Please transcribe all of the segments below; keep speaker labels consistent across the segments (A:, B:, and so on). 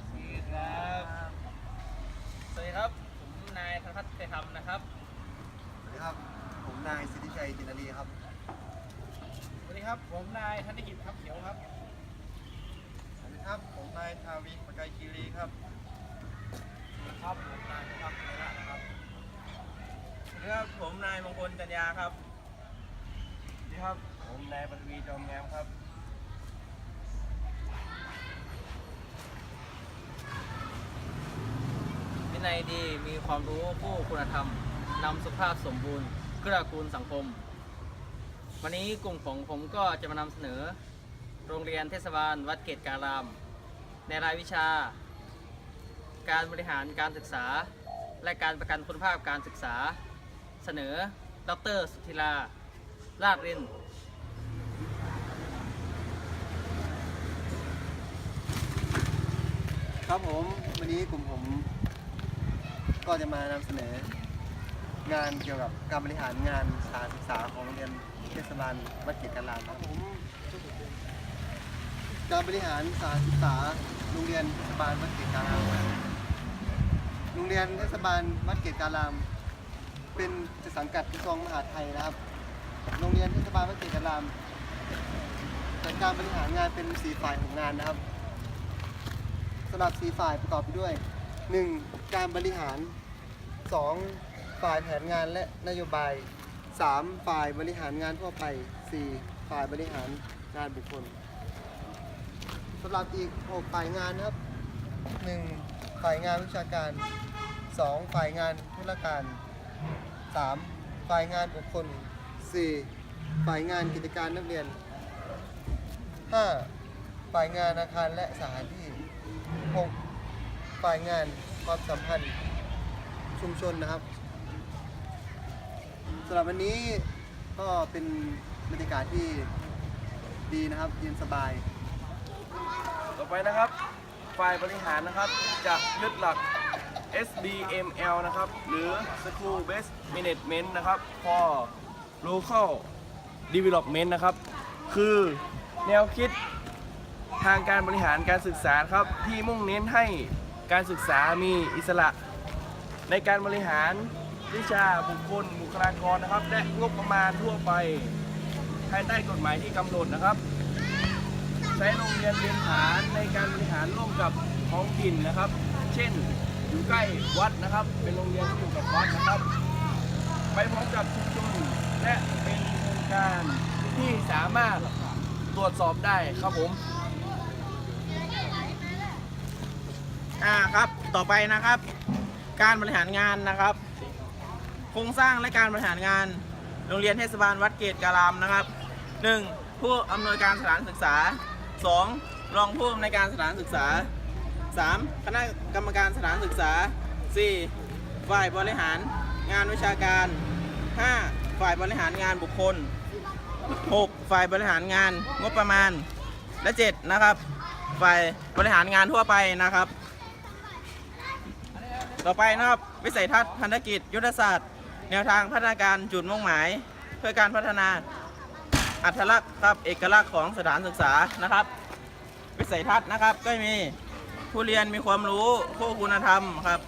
A: สดีครับ สวัสดีครับ ผมนายธนพัฒน์ไกรธรรมนะครับ
B: สวัสดีครับ ผมนายสิทธิชัยจินนารีครับ
A: สวัสดีครับ ผมนายธนกิจทับเขียวครับ
B: สวัสดีครับ ผมนายทาวินประกายคีรีครับ
A: ครับผมนายนะครับไระนะครับ
C: สวัสดีครับ ผมนายมงคลจันยาครับ
B: สวัสดีครับ ผมนายปฐวีจอมงามครับ
A: วินัยดีมีความรู้ผู้คุณธรรมนำสุภาพสมบูรณ์เกื้อกูลสังคม วันนี้กลุ่มของผมก็จะมานำเสนอ โรงเรียนเทศบาลวัดเกตการาม ในรายวิชา การบริหารการศึกษา และการประกันคุณภาพการศึกษา เสนอ ดร สุธิลาลาดริน
B: ครับผม วันนี้กลุ่มผม ก็จะมานำเสนองานเกี่ยวกับการบริหารงานสถานศึกษาของโรงเรียนเทศบาลวัดเกตการามครับผมการบริหารสถานศึกษาโรงเรียนเทศบาลวัดเกตการามโรงเรียนเทศบาลวัดเกตการาม เป็นจะสังกัดกระทรวงมหาดไทยนะครับ โรงเรียนเทศบาลวัดเกตการามจัดการบริหารงานเป็นสีฝ่ายของงานนะครับสำหรับสีฝ่ายประกอบไปด้วย 1. การบริหาร 2. ฝ่ายแผนงานและนโยบาย 3. ฝ่ายบริหารงานทั่วไป 4. ฝ่ายบริหารงานบุคคลสำหรับอีก 6 ฝ่ายงานนะครับ 1. ฝ่ายงานวิชาการ 2. ฝ่ายงานธุรการ 3. ฝ่ายงานบุคคล 4. ฝ่ายงานกิจการนักเรียน 5. ฝ่ายงานอาคารและสถานที่ ฝ่ายงานความสัมพันธ์ชุมชนนะครับสำหรับวันนี้ก็เป็นบรรยากาศที่ดีนะครับ เย็นสบาย
C: ต่อไปนะครับ ฝ่ายบริหารนะครับจะยึดหลัก SBML นะครับ หรือ School Based Management นะครับ for Local Development นะครับ คือแนวคิดทางการบริหารการศึกษาครับ ที่มุ่งเน้นให้ การศึกษามีอิสระ ในการบริหารวิชาบุคคลบุคลากรนะครับ และงบประมาณทั่วไปภายใต้กฎหมายที่กำหนดนะครับ ใช้โรงเรียนเป็นฐานในการบริหารร่วมกับท้องถิ่นนะครับ เช่น อยู่ใกล้วัดนะครับ เป็นโรงเรียนที่อยู่กับวัดนะครับ ไปพร้อมกับชุมชนและเป็นโครงการที่สามารถตรวจสอบได้ครับผม
D: ครับ ต่อไปนะครับ การบริหารงานนะครับ โครงสร้างและการบริหารงาน โรงเรียนเทศบาลวัดเกตการามนะครับ 1. ผู้อำนวยการสถานศึกษา 2. รองผู้อำนวยการสถานศึกษา 3. คณะกรรมการสถานศึกษา 4. ฝ่ายบริหารงานวิชาการ 5. ฝ่ายบริหารงานบุคคล 6. ฝ่ายบริหารงานงบประมาณ และ 7 นะครับ ฝ่ายบริหารงานทั่วไปนะครับ ต่อไปนะครับวิสัยทัศน์พันธกิจ ยุทธศาสตร์ แนวทางพัฒนาการจุดมุ่งหมาย เพื่อการพัฒนาอัตลักษณ์ครับเอกลักษณ์ของสถานศึกษานะครับ วิสัยทัศน์นะครับก็มีผู้เรียนมีความรู้ผู้คุณธรรมครับ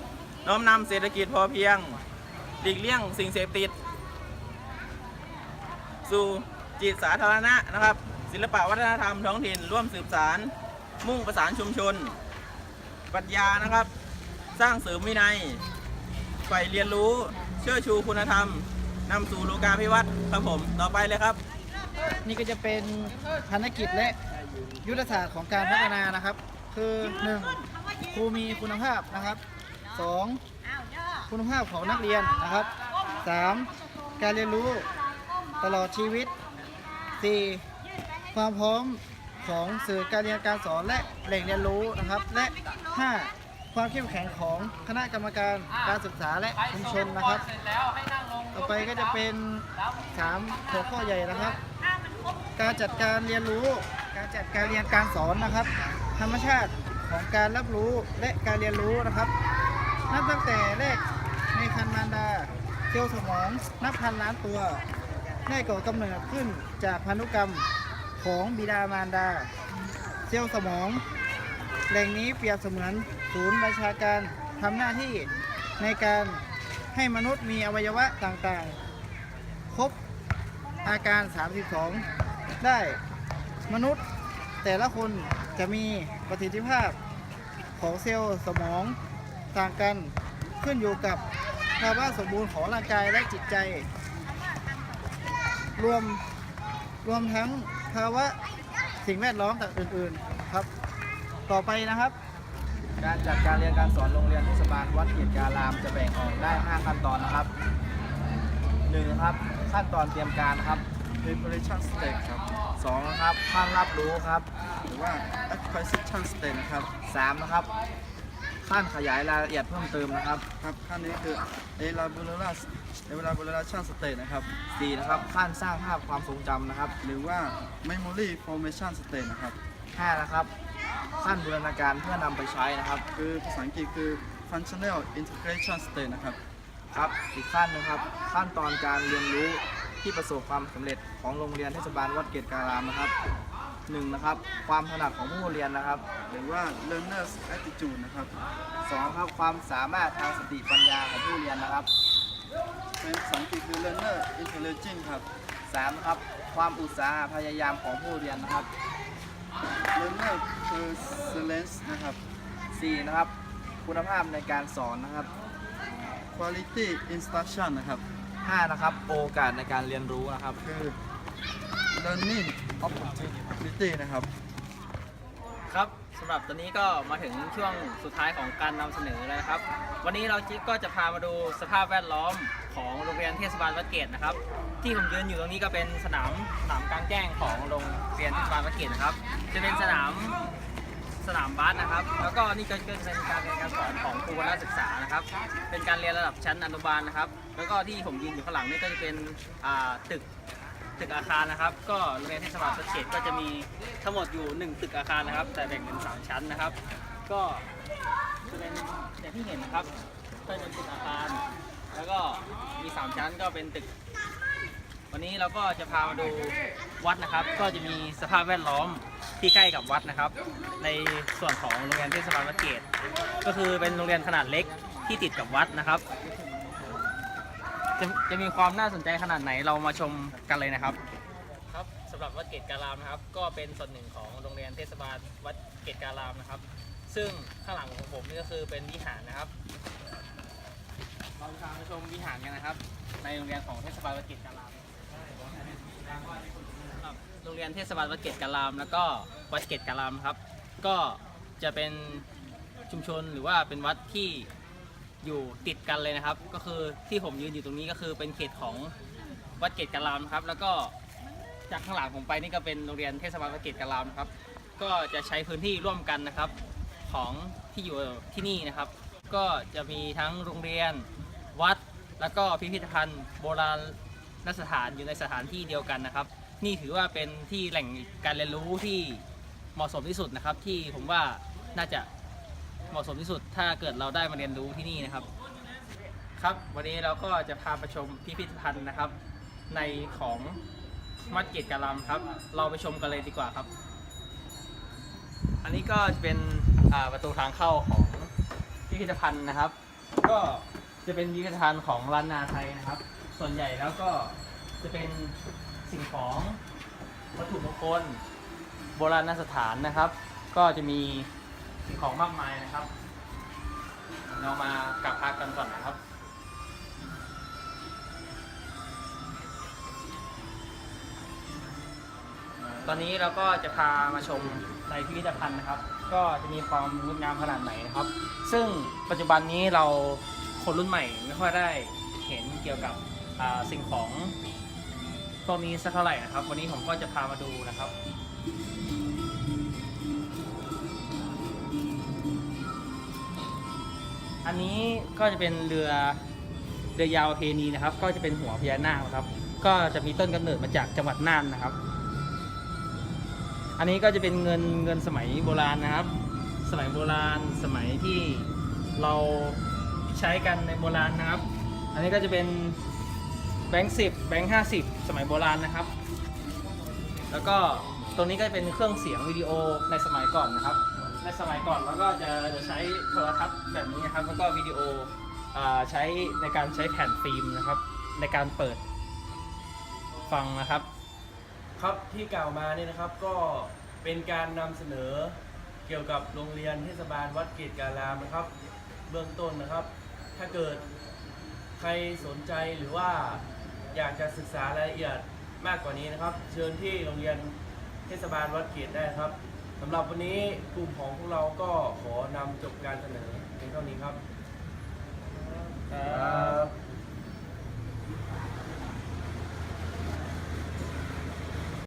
D: น้อมนำเศรษฐกิจพอเพียงหลีกเลี่ยงสิ่งเสพติด สู่จิตสาธารณะนะครับ ศิลปะวัฒนธรรมท้องถิ่นร่วมสืบสาร มุ่งประสานชุมชน ปรัชญานะครับ สร้างเสริมวินัยใฝ่เรียนรู้ เชื่อชูคุณธรรมนำสู่โลกาภิวัตน์ครับผม ต่อไปเลยครับ
E: นี่ก็จะเป็นภารกิจและยุทธศาสตร์ของการพัฒนานะครับ คือ 1. ครูมีคุณภาพนะครับ 2. คุณภาพของนักเรียนนะครับ 3. การเรียนรู้ตลอดชีวิต 4. ความพร้อมของสื่อการเรียนการสอนและแหล่งเรียนรู้นะครับ และ 5. ความเข้มแข็งของคณะกรรมการการศึกษาและชุมชนนะครับ ต่อไปก็จะเป็น3หัวข้อใหญ่นะครับ การจัดการเรียนรู้ การจัดการเรียนการสอนนะครับ ธรรมชาติของการรับรู้และการเรียนรู้นะครับนับตั้งแต่แรกในคันมารดาเซลล์สมองนับพันล้านตัวได้ก่อกำเนิดขึ้นจากพันธุกรรมของบิดามารดา เซลล์สมอง
F: แหล่งนี้เปรียบเสมือนศูนย์ประชาการทำหน้าที่ในการให้มนุษย์มีอวัยวะต่างๆ ครบอาการ 32 ได้มนุษย์แต่ละคนจะมีประสิทธิภาพของเซลล์สมองต่างกันขึ้นอยู่กับภาวะสมบูรณ์ของร่างกายและจิตใจ รวมรวมทั้งภาวะสิ่งแวดล้อมต่างอื่น ๆ ครับ ต่อไปนะครับ
G: การจัดการเรียนการสอนโรงเรียนเทศบาลวัดเกียรติการามจะแบ่งออกได้ 5 ขั้นตอนนะครับหนึ่งครับขั้นตอนเตรียมการครับ
F: preparation stage ครับ
G: สองนะครับขั้นรับรู้ครับ
F: หรือว่า acquisition stage ครับ
G: สามนะครับขั้นขยายรายละเอียดเพิ่มเติมนะครับ
F: ครับขั้นนี้คือ elaboration elaboration stage นะครับ
G: สี่นะครับขั้นสร้างภาพความทรงจำนะครับ
F: หรือว่า memory formation stage นะครับ
G: ห้านะครับ ขั้นบูรณาการเพื่อนำไปใช้นะครับ
F: คือภาษาอังกฤษคือ functional integration stage นะครับ
G: ครับ อีกขั้นหนึงครับ ขั้นตอนการเรียนรู้ที่ประสบความสำเร็จของโรงเรียนเทศบาลวัดเกตการามนะครับหนึ่งนะครับ ความถนัดของผู้เรียนนะครับ
F: หรือว่า learner's attitude นะครับ
G: สองครับความสามารถทางสติปัญญาของผู้เรียนนะครับ
F: เป็นภาษาอังกฤษคือ learner intelligence ครับ
G: สามครับ ความอุตสาหะพยายามของผู้เรียนนะครับ
F: learner perseverance นะครับ
G: สี่นะครับ คุณภาพในการสอนนะครับ
F: quality instruction นะครับ
G: ห้านะครับ โอกาสในการเรียนรู้นะครับ
F: คือ learning opportunity นะครับ
A: ครับสำหรับตอนนี้ก็มาถึงช่วงสุดท้ายของการนำเสนอแล้วนะครับ วันนี้เราก็จะพามาดูสภาพแวดล้อมของโรงเรียนเทศบาลวัดเกตนะครับ ที่ผมยืนอยู่ตรงนี้ก็เป็นสนามสนามกลางแจ้งของโรงเรียนเทศบาลวัดเกตนะครับ จะเป็นสนามสนามบาสนะครับ แล้วก็นี่ก็เป็นการเรียนการสอนของครูวารศึกษานะครับ เป็นการเรียนระดับชั้นอนุบาลนะครับ แล้วก็ที่ผมยืนอยู่ข้างหลังนี่ก็จะเป็นตึกตึกอาคารนะครับ ก็โรงเรียนเทศบาลสเขตก็จะมีทั้งหมดอยู่ 1 ตึกอาคารนะครับ แต่แบ่งเป็น 3 ชั้นนะครับ ก็จะเป็นอย่างที่เห็นนะครับก็จะเป็นตึกอาคาร แล้วก็มี 3 ชั้นก็เป็นตึก วันนี้เราก็จะพามาดูวัดนะครับ ก็จะมีสภาพแวดล้อมที่ใกล้กับวัดนะครับ ในส่วนของโรงเรียนเทศบาลวัดเกตก็คือเป็นโรงเรียนขนาดเล็กที่ติดกับวัดนะครับจะจะมีความน่าสนใจขนาดไหนเรามาชมกันเลยนะครับ ครับสำหรับวัดเกตการามนะครับ ก็เป็นส่วนหนึ่งของโรงเรียนเทศบาลวัดเกตการามนะครับ ซึ่งข้างหลังของผมนี่ก็คือเป็นวิหารนะครับเราจะพามาชมวิหารกันนะครับ ในโรงเรียนของเทศบาลวัดเกตการาม ครับโรงเรียนเทศบาลวัดเกตการามแล้วก็วัดเกตการามครับ ก็จะเป็นชุมชนหรือว่าเป็นวัดที่อยู่ติดกันเลยนะครับ ก็คือที่ผมยืนอยู่ตรงนี้ก็คือเป็นเขตของวัดเกตกะลามครับ แล้วก็จากข้างหลังผมไปนี่ก็เป็นโรงเรียนเทศบาลวัดเกตกะลามนะครับ ก็จะใช้พื้นที่ร่วมกันนะครับของที่อยู่ที่นี่นะครับ ก็จะมีทั้งโรงเรียนวัดแล้วก็พิพิธภัณฑ์โบราณ สถานอยู่ในสถานที่เดียวกันนะครับ นี่ถือว่าเป็นที่แหล่งการเรียนรู้ที่เหมาะสมที่สุดนะครับ ที่ผมว่าน่าจะเหมาะสมที่สุด ถ้าเกิดเราได้มาเรียนรู้ที่นี่นะครับ ครับ วันนี้เราก็จะพาไปชมพิพิธภัณฑ์นะครับ ในของมัดเกตกะลำครับ เราไปชมกันเลยดีกว่าครับ อันนี้ก็จะเป็นประตูทางเข้าของพิพิธภัณฑ์นะครับ ก็จะเป็นพิพิธภัณฑ์ของล้านนาไทยนะครับ ส่วนใหญ่แล้วก็จะเป็นสิ่งของวัตถุมงคลโบราณสถานนะครับ ก็จะมีสิ่งของมากมายนะครับ เรามากลับพักกันก่อนนะครับตอนนี้เราก็จะพามาชมในพิพิธภัณฑ์นะครับ ก็จะมีความงดงามขนาดไหนนะครับ ซึ่งปัจจุบันนี้เราคนรุ่นใหม่ไม่ค่อยได้เห็นเกี่ยวกับ สิ่งของพวกนี้สักเท่าไหร่นะครับ วันนี้ผมก็จะพามาดูนะครับอันนี้ก็จะเป็นเรือเรือยาวเพนีนะครับ ก็จะเป็นหัวพญานาคครับ ก็จะมีต้นกำเนิดมาจากจังหวัดน่านนะครับ อันนี้ก็จะเป็นเงินเงินสมัยโบราณนะครับ สมัยโบราณสมัยที่เราใช้กันในโบราณนะครับ อันนี้ก็จะเป็น แบงค์สิบแบงค์ห้าสิบสมัยโบราณนะครับ แล้วก็ตรงนี้ก็จะเป็นเครื่องเสียงวิดีโอในสมัยก่อนนะครับ ในสมัยก่อนเราก็จะจะใช้โทรทัศน์แบบนี้นะครับ แล้วก็วิดีโออใช้ในการใช้แผ่นฟิล์มนะครับ ในการเปิดฟังนะครับ
C: ครับที่กล่าวมาเนี่ยนะครับก็เป็นการนำเสนอเกี่ยวกับโรงเรียนเทศบาลวัดเกตการามนะครับ เบื้องต้นนะครับ ถ้าเกิดใครสนใจหรือว่า อยากจะศึกษารายละเอียดมากกว่านี้นะครับ เชิญที่โรงเรียนเทศบาลวัดเกตได้ครับสำหรับวันนี้กลุ่มของพวกเราก็ขอนำจบการเสนอเพียงเท่านี้ครับ
A: ครับ